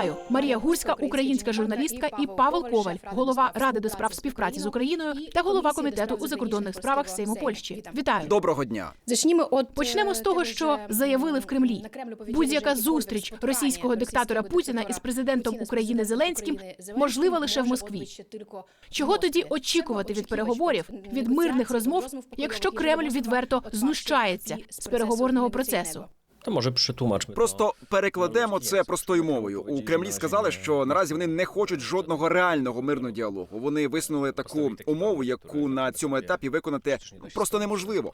Вітаю, Марія Гурська, українська журналістка, і Павел Коваль, голова ради до справ співпраці з Україною та голова комітету у закордонних справах Сейму Польщі. Вітаю. Доброго дня. Зачнімо от Почнемо з того, що заявили в Кремлі. Будь-яка зустріч російського диктатора Путіна із президентом України Зеленським можлива лише в Москві. Чого тоді очікувати від переговорів, від мирних розмов, якщо Кремль відверто знущається з переговорного процесу? To може притумачми. Просто перекладемо це простою мовою. У Кремлі сказали, що наразі вони не хочуть жодного реального мирного діалогу. Вони висунули таку умову, яку на цьому етапі виконати просто неможливо.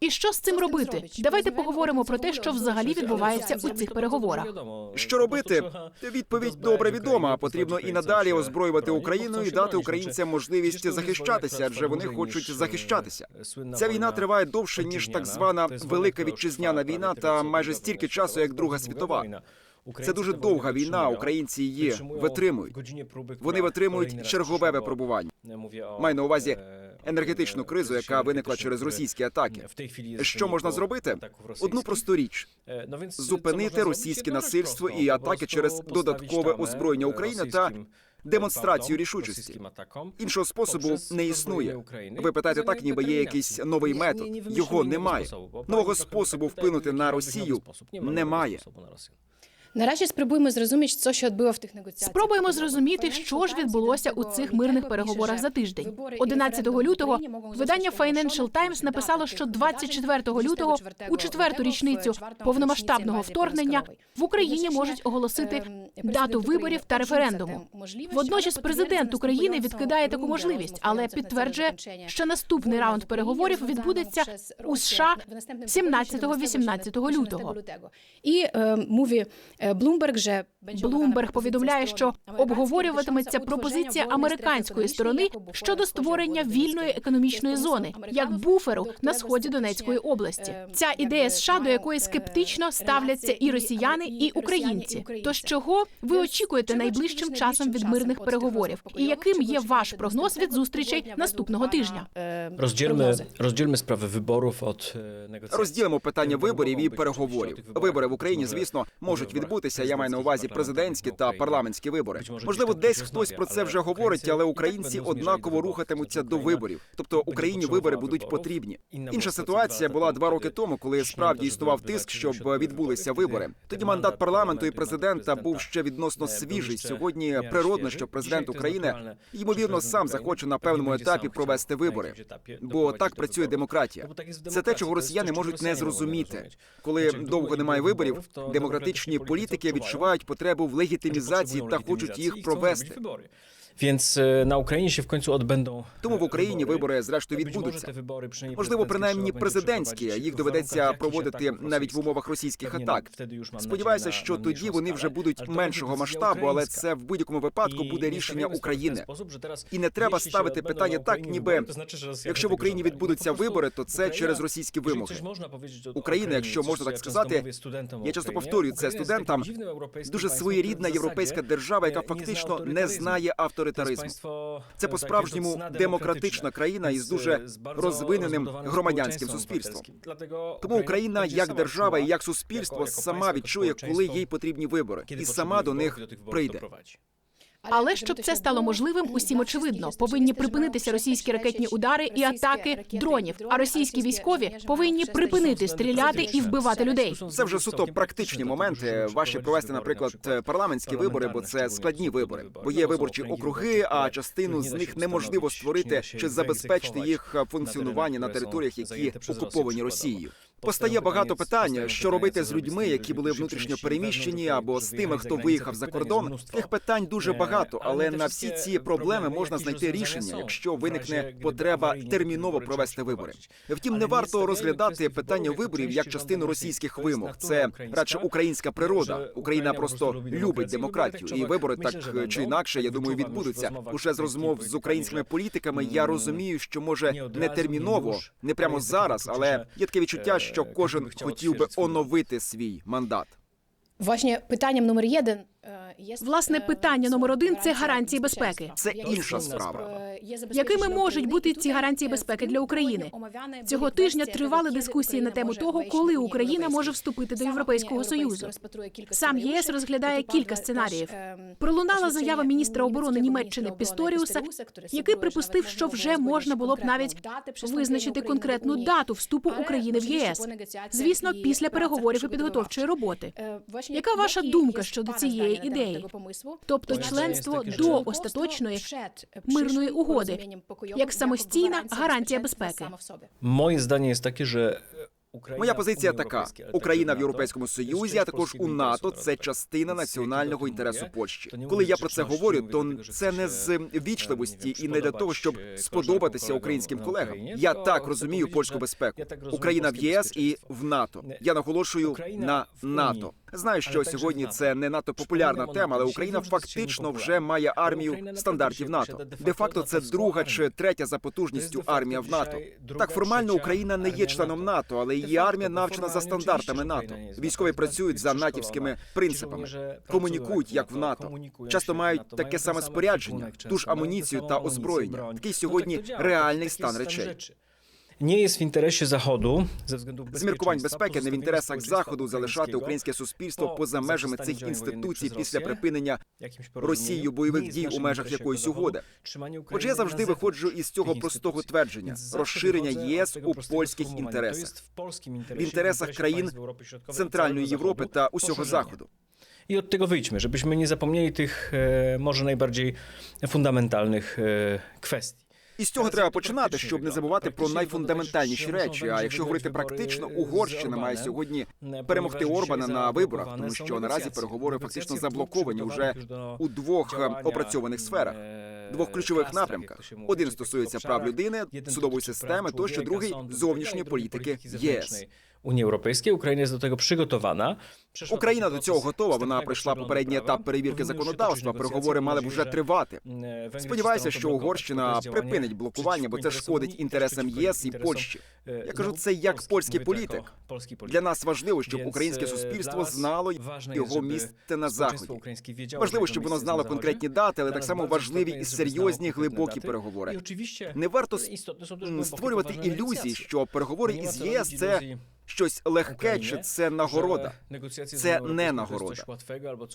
І що з цим робити? Давайте поговоримо про те, що взагалі відбувається у цих переговорах. Що робити? Відповідь добре відома. Потрібно і надалі озброювати Україну і дати українцям можливість захищатися, адже вони хочуть захищатися. Ця війна триває довше ніж так звана велика вітчизняна війна, та майже стільки часу, як Друга світова. Це дуже довга війна. Українці її витримують. Вони витримують чергове випробування. Маю на увазі енергетичну кризу, яка виникла через російські атаки. Що можна зробити? Одну просту річ зупинити російське насильство і атаки через додаткове озброєння України та демонстрацію рішучості. Іншого способу не існує. Ви питаєте так, ніби є якийсь новий метод. Його немає. Нового способу вплинути на Росію немає. Наразі спробуємо зрозуміти, що ще відбуло в тих негоціаціях. Спробуємо зрозуміти, що ж відбулося у цих мирних переговорах за тиждень. 11 лютого видання Financial Times написало, що 24 лютого, у четверту річницю повномасштабного вторгнення, в Україні можуть оголосити дату виборів та референдуму. Водночас президент України відкидає таку можливість, але підтверджує, що наступний раунд переговорів відбудеться у США 17-18 лютого. І мові Bloomberg же Блумберг повідомляє, що обговорюватиметься пропозиція американської сторони щодо створення вільної економічної зони як буферу на сході Донецької області. Ця ідея США, до якої скептично ставляться і росіяни, і українці. Тож чого ви очікуєте найближчим часом від мирних переговорів? І яким є ваш прогноз від зустрічей наступного тижня? Rozdzielmy, rozdzielmy sprawę wyborów od e. Розділимо питання виборів і переговорів. Вибори в Україні, звісно, можуть відбутися. Я маю на увазі президентські та парламентські вибори. Можливо, десь хтось про це вже говорить, але українці однаково рухатимуться до виборів. Тобто Україні вибори будуть потрібні. Інша ситуація була два роки тому, коли справді існував тиск, щоб відбулися вибори. Тоді мандат парламенту і президента був ще відносно свіжий. Сьогодні природно, що президент України ймовірно сам захоче на певному етапі провести вибори. Бо так працює демократія. Це те, чого росіяни можуть не зрозуміти. Коли довго немає виборів, демократичні політики відчувають. потребу в легітимізації та хочуть їх провести. Więc e, na Ukrainie się w końcu odbędą. Тому в Україні вибори зрештою відбудуться. Можливо, принаймні президентські, їх доведеться проводити навіть в умовах російських атак. Сподіваюся, що тоді вони вже будуть меншого масштабу, але це в будь-якому випадку буде рішення України. І не треба ставити питання так, ніби якщо в Україні відбудуться вибори, то це через російські вимоги. Україна, якщо можна так сказати, я часто повторюю це студентам, Дуже своєрідна європейська держава, яка фактично не знає jest авторитаризму. Це e, по-справжньому демократична країна із дуже e, розвиненим громадянським суспільством. Тому Україна, як держава і як суспільство, сама відчує, коли їй потрібні вибори, і сама до них прийде. Але щоб це стало можливим, усім очевидно, повинні припинитися російські ракетні удари і атаки дронів. А російські військові повинні припинити стріляти і вбивати людей. Це вже суто практичні моменти. Важче провести, наприклад, парламентські вибори, бо це складні вибори. Бо є виборчі округи, а частину з них неможливо створити чи забезпечити їх функціонування на територіях, які окуповані Росією. Постає багато питань, що робити з людьми, які були внутрішньо переміщені, або з тими, хто виїхав за кордон. Тих питань дуже багато, але на всі ці проблеми можна знайти рішення, якщо виникне потреба терміново провести вибори. Втім, не варто розглядати питання виборів як частину російських вимог. Це радше українська природа. Україна просто любить демократію, і вибори так чи інакше, я думаю, відбудуться. Уже з розмов з українськими політиками я розумію, що може не терміново, не прямо зараз, але є таке відчуття, що кожен хотів би оновити свій мандат. Właśnie pytaniem numer jeden Власне, питання номер один це гарантії безпеки. Це інша справа. Якими можуть бути ці гарантії безпеки для України? Цього тижня тривали дискусії на тему того, коли Україна може вступити до Європейського союзу. Сам єС розглядає кілька сценаріїв. Пролунала заява міністра оборони Німеччини Пісторіуса, який припустив, що вже можна було б навіть визначити конкретну дату вступу України в ЄС. Звісно, після переговорів і підготовчої роботи. Яка ваша думка щодо цієї ідеї? Тобто членство до остаточної мирної угоди, як самостійна гарантія безпеки. Moje здання є takie, що Моя позиція така: Україна в Європейському Союзі, а також у НАТО це частина національного інтересу Польщі. Коли я про це говорю, то це не з вічливості і не для того, щоб сподобатися українським колегам. Я так розумію польську безпеку. Україна в ЄС і в НАТО. Я наголошую на. НАТО. Знаю, що сьогодні це не надто популярна тема, але Україна фактично вже має армію стандартів НАТО. Де факто це друга чи третя за потужністю армія в НАТО. Так формально Україна не є членом НАТО. Але її facto, армія навчена за стандартами НАТО. Військові працюють за натівськими принципами, комунікують як в НАТО. Часто мають таке саме спорядження, ту ж амуніцію та озброєння. Такий сьогодні реальний стан речей. Nie jest w interesie Zachodu ze względów З міркувань безпеки не в інтересах заходу залишати українське суспільство по поза межами цих інституцій після припинення Росією бойових дій у межах якоїсь угоди. Отже, я завжди виходжу із цього простого твердження розширення tego у польських інтересах, в інтересах країн Центральної Європи та усього заходу. I od tego wyjdźmy, żebyśmy nie zapomnieli tych e, może najbardziej fundamentalnych e, kwestii. І з цього треба починати, щоб не забувати про найфундаментальніші речі. А якщо говорити практично, Угорщина має сьогодні перемогти Орбана на виборах, тому що наразі переговори фактично заблоковані вже у двох е, опрацьованих сферах, двох ключових напрямках. Один стосується прав людини, судової системи, тощо другий зовнішньої політики ЄС. Unii Europejskiej. Ukraina jest do tego przygotowana. Україна до цього готова. Вона пройшла попередній етап перевірки законодавства. Переговори мали б вже тривати. e, Сподіваюся, що Угорщина припинить блокування, бо це шкодить інтересам ЄС і Польщі. e, Я кажу це як польський політик. jako polski polityk. Для нас важливо, щоб українське e, суспільство dla nas знало його żeby місце на społeczeństwo заході. Важливо, щоб jego воно знало конкретні Zachodzie. дати, але так само важливі і серйозні глибокі переговори. Не варто створювати ілюзії, що переговори із ЄС це щось легке, чи це нагорода. że Це не нагорода.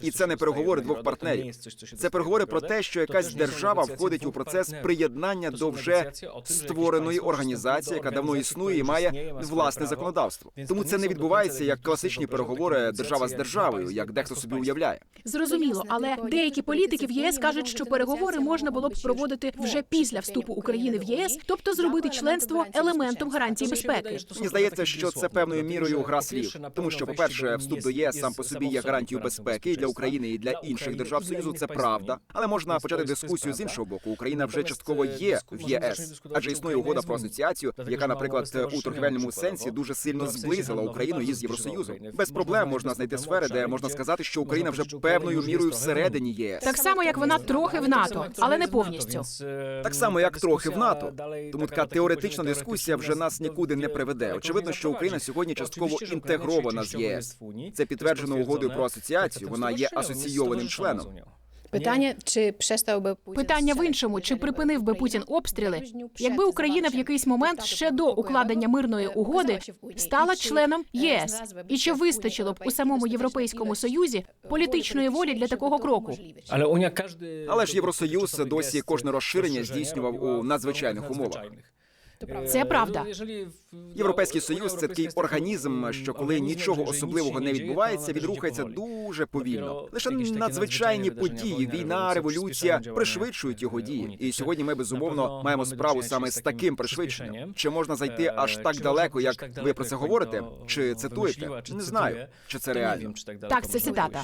І це не переговори двох партнерів. Це переговори про те, що якась nie są держава входить у процес приєднання до вже створеної організації, яка давно існує і має власне законодавство. Тому це не відбувається як класичні переговори держава з державою, як дехто собі уявляє. Зрозуміло, але деякі політики в єС кажуть, що переговори можна було б проводити вже після вступу України в ЄС, тобто зробити членство елементом гарантії безпеки. Мені здається, що це певною мірою гра слів, тому що, по-перше, вступ до ЄС сам по собі є гарантією безпеки і для України і для інших держав Союзу. Це правда, але можна почати дискусію з іншого боку. Україна вже частково є в ЄС, адже існує угода про асоціацію, яка, наприклад, у торгівельному сенсі дуже сильно зблизила Україну із Євросоюзом. Без проблем можна знайти сфери, де можна сказати, що Україна вже певною мірою всередині ЄС. Так само, як вона трохи в НАТО, але не повністю. Так само, як трохи в НАТО. Тому така теоретична дискусія вже нас нікуди не приведе. Очевидно, що Україна сьогодні частково інтегрована з ЄС. Це підтверджено угодою про асоціацію. Вона є асоційованим членом. Питання, чи перестав би Путін Питання в іншому: чи припинив би Путін обстріли, якби Україна в якийсь момент ще до укладення мирної угоди стала членом ЄС, і чи вистачило б у самому європейському союзі політичної волі для такого кроку? Але ж Євросоюз досі кожне розширення здійснював у надзвичайних умовах. Це правда. Європейський союз це такий організм, що коли нічого особливого не відбувається, він рухається дуже повільно. Лише надзвичайні події, війна, революція пришвидшують його дії. І сьогодні ми безумовно маємо справу саме з таким пришвидшенням. Чи можна зайти аж так далеко, як ви про це говорите? Чи цитуєте? Не знаю, чи це реально. Так, це цитата.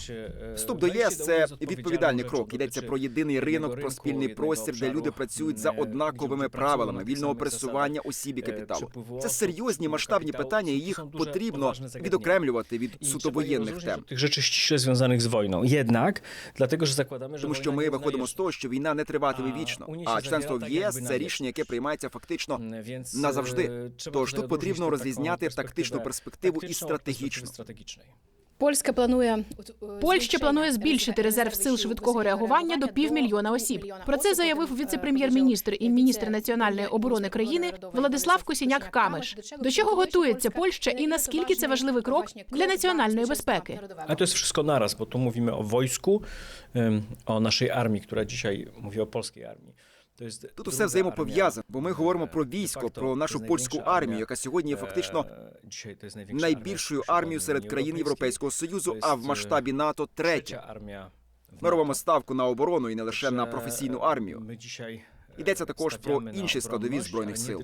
Вступ до ЄС це відповідальний крок. Йдеться про єдиний ринок, про спільний простір, де люди працюють за однаковими правилами вільного пересування осіб і капіталу. Це серйозні масштабні питання, і їх потрібно відокремлювати від суто воєнних тем. Tych rzeczy ściśle związanych z wojną. Jednak, dlatego, że zakładamy, że Тому що ми виходимо з того, що війна не триватиме вічно. А членство в ЄС це рішення, яке приймається фактично назавжди. e, Тож тут потрібно розрізняти тактичну перспективу і стратегічну. Польська планує Польща планує збільшити резерв сил швидкого реагування до півмільйона осіб. Про це заявив віце-прем'єр-міністр і міністр національної оборони країни Владислав Косіняк Камиш. До чого готується Польща і наскільки це важливий крок для національної безпеки? Ale to jest wszystko naraz, bo tu mówimy o wojsku, ym, o naszej armii, która dzisiaj mówi o Тут усе взаємопов'язане, бо ми говоримо e, про військо, про нашу польську армію, яка сьогодні є e, фактично найбільшою армією серед країн Європейського Союзу, а в e, масштабі НАТО третя. Ми робимо ставку на оборону і не лише на професійну армію. Йдеться також про інші складові збройних сил.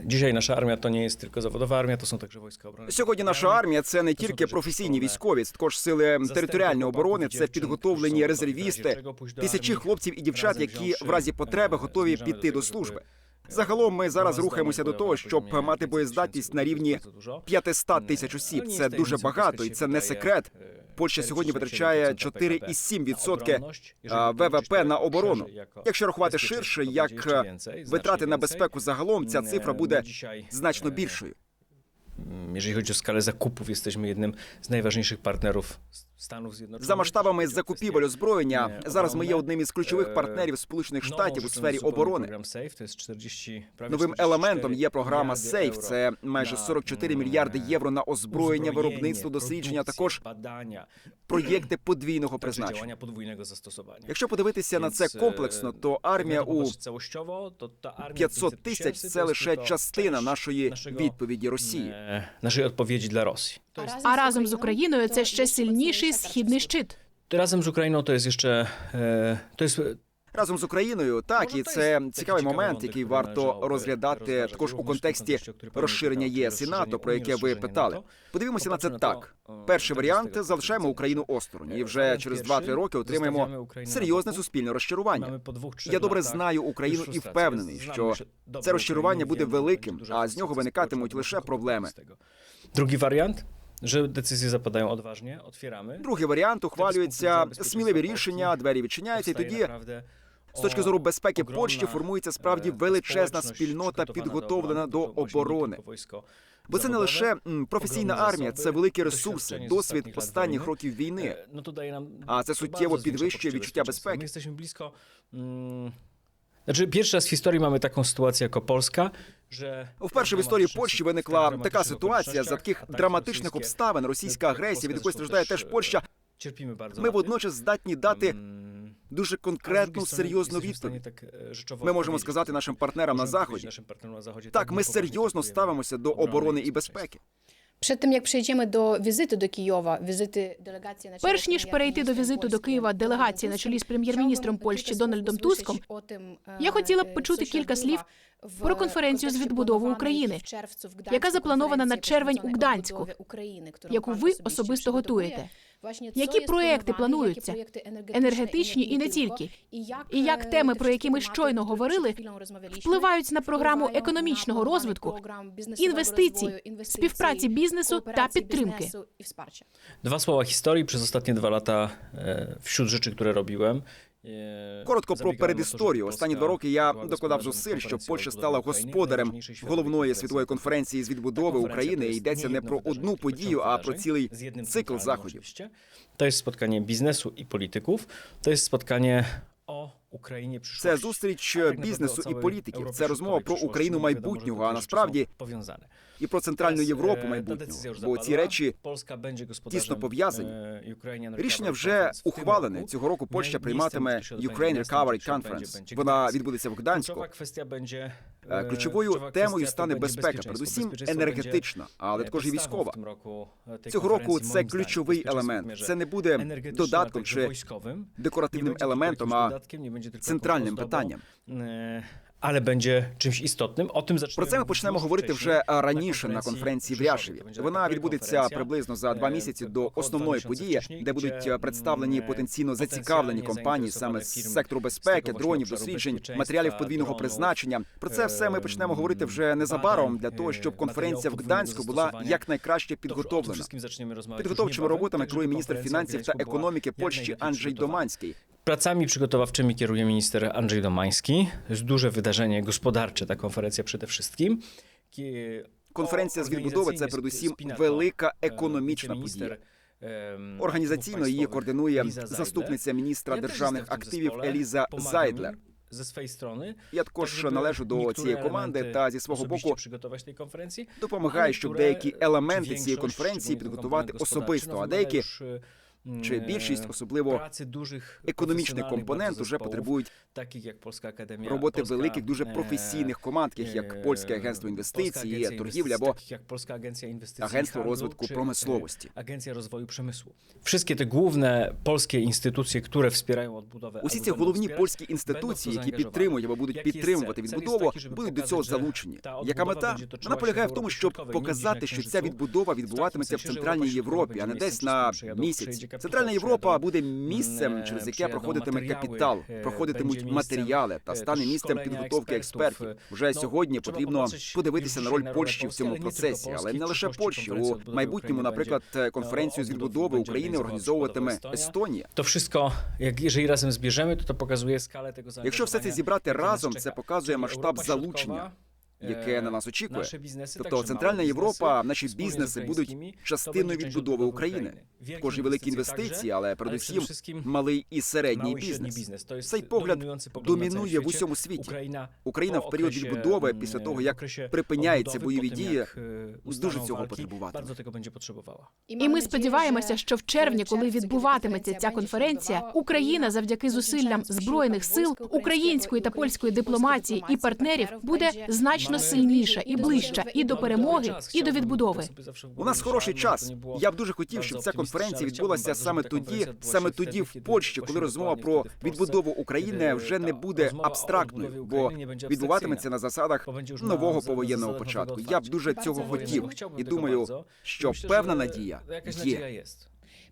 tylko наша армія nie jest tylko zawodowa armia, to są także wojska. Сьогодні наша армія це не тільки професійні військові, це також сили територіальної оборони, це підготовлені резервісти, тисячі хлопців і дівчат, які в разі потреби готові піти до служби. Загалом ми зараз рухаємося до того, щоб мати боєздатність на рівні 500 тисяч осіб. Це дуже багато, і це не секрет. Польща сьогодні витрачає 4,7% ВВП на оборону. Якщо рахувати ширше, як е, витрати на безпеку загалом, ця цифра буде значно більшою. Jeżeli chodzi o skalę zakupów, jesteśmy jednym z najważniejszych partnerów Stanów Zjednoczonych. За масштабами закупівель озброєння зараз ми є одним із ключових e, партнерів Сполучених Штатів у сфері оборони. program SAFE, to jest 40, prawie Новим елементом є програма euro Це майже на, 44 мільярди євро на озброєння, виробництво, дослідження, також проєкти подвійного призначення. podwójnego zastosowania. Якщо подивитися на це e, комплексно, то армія у побачити całościowo, то та 500 тисяч це лише частина нашої відповіді Росії. е, нашої відповіді для Росії. А разом з Україною це ще сильніший східний щит. Разом з Україною то jest jeszcze е, to jest Разом з Україною, так і це цікавий момент, який варто розглядати також у контексті розширення ЄС і НАТО, про яке ви питали. Подивимося на це так. e, Перший варіант залишаємо. Україну осторонь, і Е, вже через перший 2-3 роки отримаємо серйозне суспільне розчарування. Я добре знаю Україну і впевнений, що це розчарування буде великим, а з нього виникатимуть лише проблеми. Drugi wariant, że decyzje zapadają odważnie, otwieramy. Другий варіант ухвалюється сміливі рішення, двері відчиняються, і тоді з точки зору безпеки Польщі формується справді е, величезна спільнота, підготовлена до оборони. Бо це не лише професійна армія, це великі ресурси, досвід останніх років війни. No to daje це суттєво підвищує відчуття безпеки. Znaczy, pierwszy raz w historii mamy taką sytuację jako Polska, że Вперше в історії Польщі виникла така ситуація за таких драматичних обставин. Російська агресія, від якої страждає теж Польща. Ми водночас здатні дати дуже конкретну серйозну відповідь. Ми можемо сказати нашим партнерам на заході. Так, ми серйозно ставимося до оборони і безпеки. Перед тим як прийдемо до візиту до Києва, візити делегації на Перш ніж перейти до візиту до Києва делегації на чолі з прем'єр-міністром Польщі Дональдом Туском, я хотіла б почути кілька слів про конференцію з відбудови України, яка запланована на червень у Гданську, яку ви особисто готуєте. Які проекти плануються? Енергетичні і не тільки. І як теми, про які ми щойно говорили, впливають на програму економічного розвитку, інвестицій, співпраці бізнесу та підтримки. Dwa słowa historii przez ostatnie dwa lata e, wśród rzeczy, które robiłem. Коротко про передісторію. Останні два роки я докладав зусиль, щоб Польща стала господарем головної світової конференції з відбудови України. І йдеться не про одну подію, а про цілий цикл заходів. oczywiście. To jest spotkanie biznesu i polityków. To jest spotkanie Україні. Це зустріч бізнесу і політиків. Це розмова про Україну майбутнього, а насправді powiązane. І про центральну Європу ta майбутнього. Бо ці речі тісно пов'язані. e, Рішення вже ухвалене. Цього року Польща прийматиме Ukraine Recovery Conference. Вона відбудеться в Гданську. Е, е, Ключовою темою стане безпека, передусім енергетична, але е, також і військова. е, Цього року це ключовий елемент. Це не буде додатком чи. Декоративним елементом, а центральним питанням. Е, але będzie czymś істотним. О тим Про це ми почнемо говорити вже раніше на конференції в Ряшеві. Вона відбудеться приблизно за е, два місяці до основної події, де будуть е, представлені потенційно зацікавлені компанії саме з сектору безпеки, дронів, досліджень, матеріалів подвійного призначення. Про це все ми почнемо говорити вже незабаром для того, щоб конференція в Гданську була якнайкраще підготовлена. Підготовчими роботами керує міністр фінансів та економіки Польщі Анджей Доманський. Pracami przygotowawczymi kieruje minister Andrzej Domański. Jest duże wydarzenie gospodarcze, ta konferencja przede wszystkim. Конференція з відбудови це передусім велика економічна подія. Організаційно її координує заступниця міністра державних активів Еліза Зайдлер. Ze swej strony. Я також належу до цієї команди та зі свого боку допомагаю, щоб деякі елементи цієї конференції підготувати особисто, а деякі чи більшість, особливо економічний компонент, уже потребують такі як польська академія роботи великих, дуже професійних команд, таких як Польське агентство інвестицій, торгівлі або як польська Агентство розвитку промисловості. Agencja Rozwoju Przemysłu. Wszystkie te główne polskie instytucje, które wspierają odbudowę Усі ці головні польські інституції, які підтримують або будуть підтримувати відбудову, будуть до цього залучені. Яка мета? Вона полягає в тому, щоб показати, що ця відбудова відбуватиметься в центральній Європі, а не десь на місяць. Центральна Європа буде місцем, через яке проходитиме капітал, проходитимуть матеріали та стане місцем підготовки експертів. Вже сьогодні потрібно подивитися на роль Польщі в цьому процесі, але не лише Польщі. У майбутньому, наприклад, конференцію з відбудови України організовуватиме Естонія. To wszystko, jak jeżeli to pokazuje skalę tego zaangażowania. Якщо все це зібрати разом, це показує масштаб залучення, яке e, на нас очікує. Тобто Центральна Європа, наші бізнеси будуть частиною відбудови України. України. Також і великі інвестиції, але передусім малий і середній бізнес. biznes. Цей погляд домінує в усьому світі. Україна, в період відбудови, після того як okresie припиняються бойові дії, e, дуже цього потребуватиме. І ми сподіваємося, що в червні, коли відбуватиметься ця конференція, Україна завдяки зусиллям збройних сил, української та польської дипломатії і партнерів буде значно сильніша і ближча і до перемоги, і до відбудови. У нас хороший час. Я б дуже хотів, щоб ця конференція відбулася саме тоді, саме тоді в Польщі, коли розмова про відбудову України вже не буде абстрактною, бо відбуватиметься на засадах нового повоєнного початку. Я б дуже цього хотів і думаю, що певна надія є.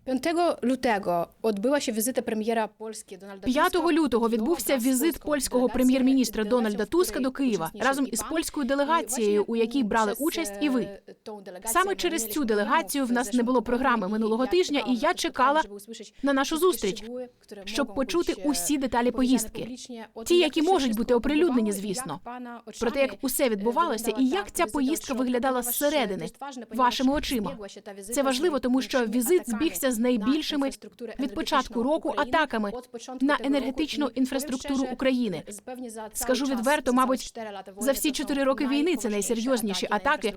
5 lutego odbyła się wizyta premiera Polski Donalda 5 лютого відбувся візит польського прем'єр-міністра Дональда Туска до Києва разом із польською делегацією, у якій брали участь і ви. Саме через цю делегацію в нас не було програми минулого тижня, і я чекала на нашу зустріч, щоб почути усі деталі поїздки. Ті, які можуть бути оприлюднені, звісно. Про те, як усе відбувалося, і як ця поїздка виглядала зсередини, вашими очима. Це важливо, тому що візит збігся з найбільшими від початку року атаками на енергетичну інфраструктуру України. Скажу відверто, мабуть, за всі чотири роки війни це найсерйозніші атаки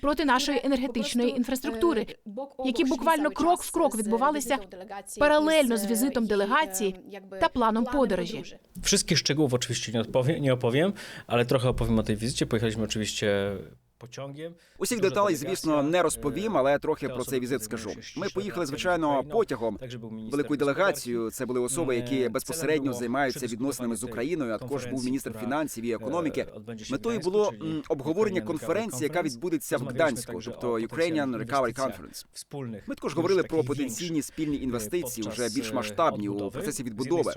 проти нашої енергетичної інфраструктури, які буквально крок в крок відбувалися паралельно з візитом делегації та планом подорожі. Wszystkich szczegółów oczywiście nie, odpowiem, nie opowiem, ale trochę opowiem o tej wizycie. Pojechaliśmy oczywiście pociągiem. Усіх деталей, звісно, не e, розповім, але трохи про цей візит скажу. Ми поїхали, звичайно, потягом. Великою делегацією це були особи, які безпосередньо займаються відносинами з Україною, а також був міністр фінансів і e, економіки. Метою було обговорення конференції, яка відбудеться в Гданську, тобто Ukrainian Recovery Conference. Ми також говорили про потенційні спільні інвестиції, вже більш масштабні у процесі відбудови.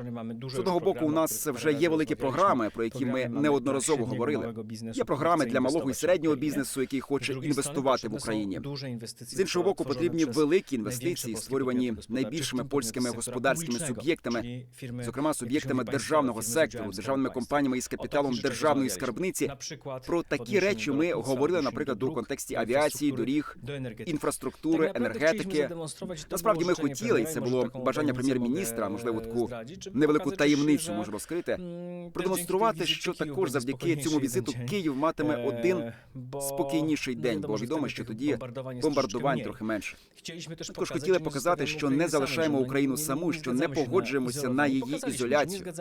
З одного боку, у нас вже є великі програми, про які ми неодноразово говорили. Є програми для малого і середнього Україні. Бізнесу, який хоче інвестувати в Україні. З іншого боку, потрібні великі інвестиції, створювані найбільшими польськими господарськими суб'єктами, зокрема суб'єктами державного сектору, державними компаніями із капіталом державної скарбниці. Про такі речі ми говорили, наприклад, у контексті авіації, доріг, інфраструктури, енергетики. Насправді ми хотіли, і це було бажання прем'єр-міністра, можливо, таку невелику таємницю можу розкрити. Продемонструвати, що також завдяки цьому візиту Київ матиме один спокійніший день, бо відомо, що тоді бомбардувань трохи менше. Також хотіли показати, що не залишаємо Україну саму, що не погоджуємося на її ізоляцію.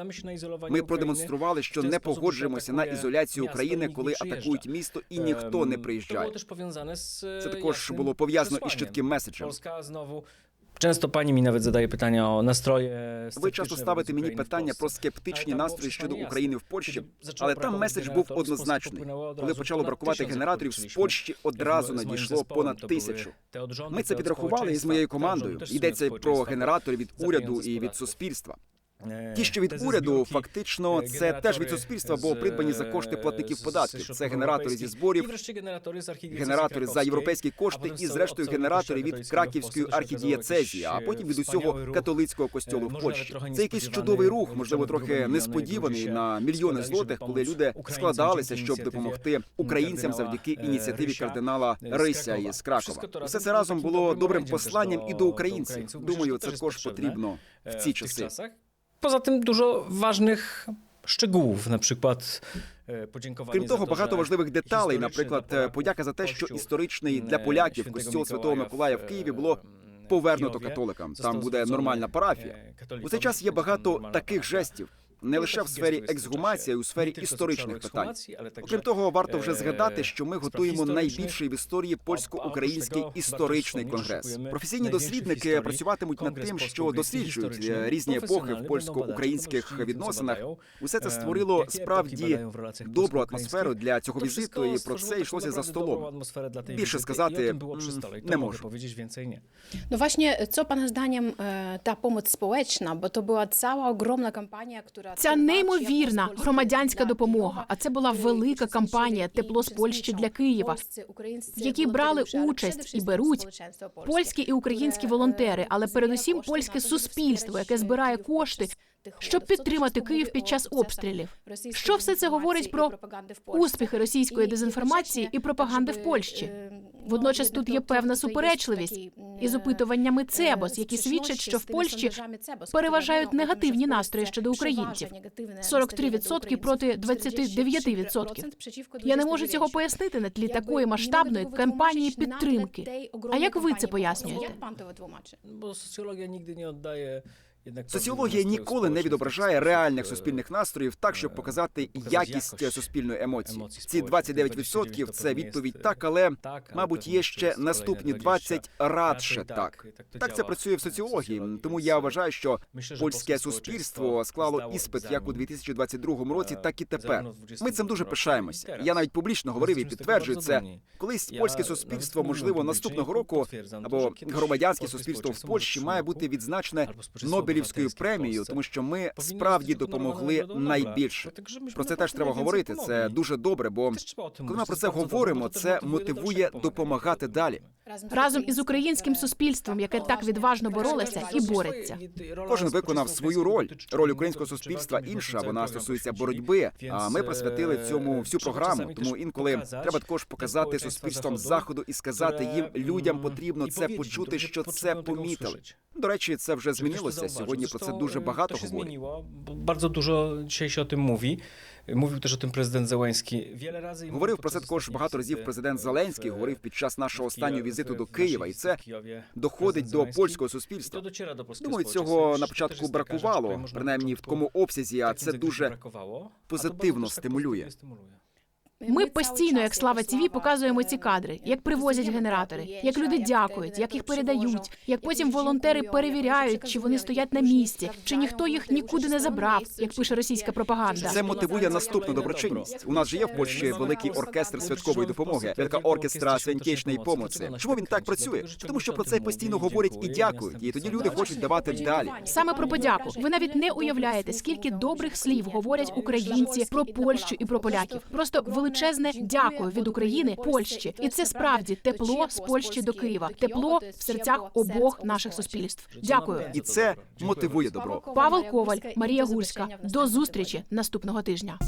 Ми продемонстрували, що не погоджуємося на ізоляцію України, коли атакують місто і ніхто не Ем, приїжджає. Це також було пов'язано із чітким меседжем. Często pani mi nawet zadaje pytania o nastroje. Ви часто ставите мені питання про скептичні настрої щодо України в. Польщі, але там меседж був однозначний. Коли почало бракувати генераторів, з. Польщі одразу надійшло понад тисячу. Ми це підрахували із моєю командою. Йдеться про генератори від уряду і від суспільства. Е, Ті, що від уряду, фактично, е, це теж від суспільства, бо придбані за кошти е, платників податків. Це генератори зі зборів, генератори за європейські кошти і, зрештою, генератори від Краківської архідієцезії, а потім від усього католицького костюлу Е, в Польщі. Це якийсь чудовий рух, можливо, трохи несподіваний на мільйони злотих, коли люди складалися, щоб допомогти українцям завдяки ініціативі кардинала Рися із Кракова. Все це разом було добрим посланням і до українців. Думаю, це також потрібно в ці часи. Poza tym dużo ważnych szczegółów, na przykład e, podziękowanie Крім того, багато важливих деталей. Наприклад, подяка за те, що історичний для е, поляків Святого костюл Святого Миколая в Києві було е, повернуто католикам. Там буде нормальна парафія. У цей час є багато таких жестів, не лише в сфері ексгумації, а й у сфері історичних питань. Окрім того, варто вже згадати, що ми готуємо найбільший в історії польсько-український історичний конгрес. Професійні дослідники працюватимуть над тим, що досліджують е, різні епохи в польсько-українських відносинах. Усе це створило справді добру атмосферу для цього візиту, і про це йшлося за столом. Більше сказати, не можу. No właśnie, co Pana zdaniem e, ta pomoc społeczna, bo to była cała ogromna kampania, która... Ця неймовірна громадянська допомога. А це була велика кампанія Тепло з Польщі для Києва. в якій брали участь і беруть Польські і українські волонтери, але передусім польське суспільство, яке збирає кошти, щоб підтримати Київ під час обстрілів. Що все це говорить про пропаганди в успіхи російської дезінформації і пропаганди в Польщі. е, Водночас тут є певна суперечливість із е, опитуваннями е, Цебос, які свідчать, що в Польщі переважають негативні настрої щодо українців. przeważa negatywne 43% проти 29%. Я не можу цього пояснити на тлі такої масштабної кампанії підтримки. А як ви це пояснюєте? Як пан то витлумачить? Bo Соціологія ніколи не відображає реальних e, суспільних настроїв так, щоб е, показати якість суспільної емоції. Ці спільних. 29% – це відповідь так, але мабуть є ще наступні kolejne 20 радше так. Так це працює в соціології. Тому я вважаю, що польське суспільство склало іспит як у egzamin, 2022 році, е, так і тепер. zarówno w 22 Ми цим дуже пишаємося. Я навіть публічно говорив і підтверджую це. Колись польське суспільство, можливо, наступного року або громадянське суспільство в Польщі має бути відзначене społeczeństwo Нобелівською премією, тому що ми справді допомогли найбільше. Про це теж треба говорити. Це дуже добре, бо коли ми про це говоримо, це мотивує допомагати далі. разом із українським суспільством, яке так відважно боролося і бореться. Кожен виконав свою роль. Роль українського суспільства інша. Вона стосується боротьби. А ми присвятили цьому всю програму. Тому інколи треба також показати суспільством заходу і сказати їм, людям потрібно це почути, що це помітили. До речі, це вже змінилося. Сьогодні про це дуже багато to się говорять. Bardzo dużo dzisiaj się o tym mówi. Mówił też o tym prezydent Зеленський. Wiele razy. Говорив про це також багато разів президент Зеленський. Говорив під час нашого останнього візиту до Києва, і це доходить до польського суспільства. Думаю, цього на початку бракувало, принаймні в такому обсязі, а це дуже позитивно стимулює. Ми постійно, як слава ТІВІ, показуємо ці кадри, як привозять генератори, як люди дякують, як їх передають, як потім волонтери перевіряють, чи вони стоять на місці, чи ніхто їх нікуди не забрав, як пише російська пропаганда. Це мотивує наступну доброчинність. У нас же є в Польщі великий оркестр святкової допомоги, велика оркестра святічної помоці. Чому він так працює? Тому що про це постійно говорять і дякують, і тоді люди хочуть давати далі. Саме про подяку. Ви навіть не уявляєте, скільки добрих слів говорять українці про Польщу і про поляків. Просто величезне дякую від України Польщі, і це справді тепло з Польщі до Києва, тепло в серцях обох наших суспільств. Дякую. І це мотивує добро. Павел Коваль, Марія Гурська. До зустрічі наступного тижня.